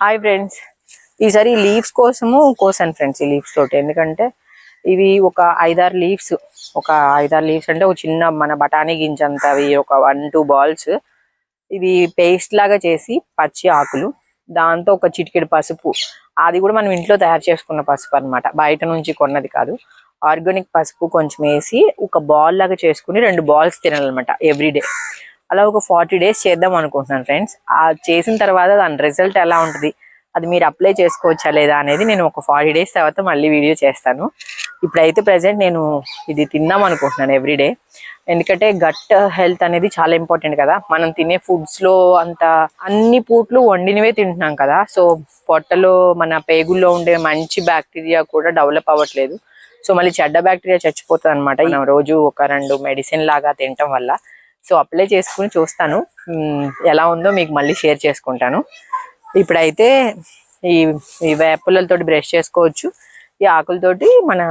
Hi friends ఈసారి leaves కోసము కోసాను friends ఈ లీవ్స్ తోటి. ఎందుకంటే ఇవి ఒక ఐదారు లీవ్స్ ఒక ఐదారు లీవ్స్ అంటే ఒక చిన్న మన బఠానీ గింజంత అవి ఒక వన్ టూ బాల్స్ ఇవి పేస్ట్ లాగా చేసి పచ్చి ఆకులు దాంతో ఒక చిటికెడు పసుపు. అది కూడా మనం ఇంట్లో తయారు చేసుకున్న పసుపు అన్నమాట. బయట నుంచి కొన్నది కాదు. ఆర్గానిక్ పసుపు కొంచెం వేసి ఒక బాల్ లాగా చేసుకుని రెండు బాల్స్ తినాలన్నమాట ఎవ్రీడే అలా ఒక ఫార్టీ డేస్ చేద్దాం అనుకుంటున్నాను ఫ్రెండ్స్. ఆ చేసిన తర్వాత దాని రిజల్ట్ ఎలా ఉంటుంది అది మీరు అప్లై చేసుకోవచ్చా లేదా అనేది నేను ఒక ఫార్టీ డేస్ తర్వాత మళ్ళీ వీడియో చేస్తాను. ఇప్పుడైతే ప్రజెంట్ నేను ఇది తిందాం అనుకుంటున్నాను ఎవ్రీడే ఎందుకంటే గట్ హెల్త్ అనేది చాలా ఇంపార్టెంట్ కదా. మనం తినే ఫుడ్స్లో అంత అన్ని పూట్లు వండినవే తింటున్నాం కదా. సో పొట్టలో మన పేగుల్లో ఉండే మంచి బ్యాక్టీరియా కూడా డెవలప్ అవ్వట్లేదు. సో మళ్ళీ చెడ్డ బ్యాక్టీరియా చచ్చిపోతుంది అనమాట మనం రోజు ఒక రెండు మెడిసిన్ లాగా తినటం వల్ల సో అప్లై చేసుకుని చూస్తాను. ఎలా ఉందో మీకు మళ్ళీ షేర్ చేసుకుంటాను. ఇప్పుడైతే ఈ ఈ వేపులతో బ్రష్ చేసుకోవచ్చు. ఈ ఆకులతోటి మన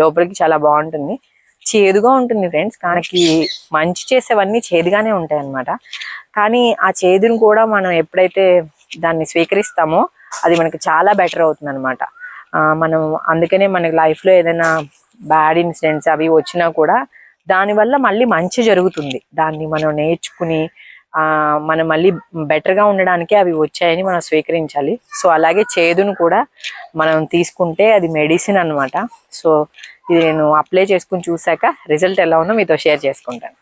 లోపలికి చాలా బాగుంటుంది. చేదుగా ఉంటుంది ఫ్రెండ్స్. కానీ మంచి చేసేవన్నీ చేదుగానే ఉంటాయి అన్నమాట కానీ ఆ చేదుని కూడా మనం ఎప్పుడైతే దాన్ని స్వీకరిస్తామో అది మనకి చాలా బెటర్ అవుతుంది అనమాట మనం అందుకనే మనకి లైఫ్లో ఏదైనా బ్యాడ్ ఇన్సిడెంట్స్ అవి వచ్చినా కూడా దానివల్ల మళ్ళీ మంచి జరుగుతుంది. దాన్ని మనం నేర్చుకుని మనం మళ్ళీ బెటర్గా ఉండడానికి అవి వచ్చాయని మనం స్వీకరించాలి. సో అలాగే చేదును కూడా మనం తీసుకుంటే అది మెడిసిన్ అన్నమాట. సో ఇది నేను అప్లై చేసుకుని చూసాక రిజల్ట్ ఎలా ఉందో మీతో షేర్ చేసుకుంటాను.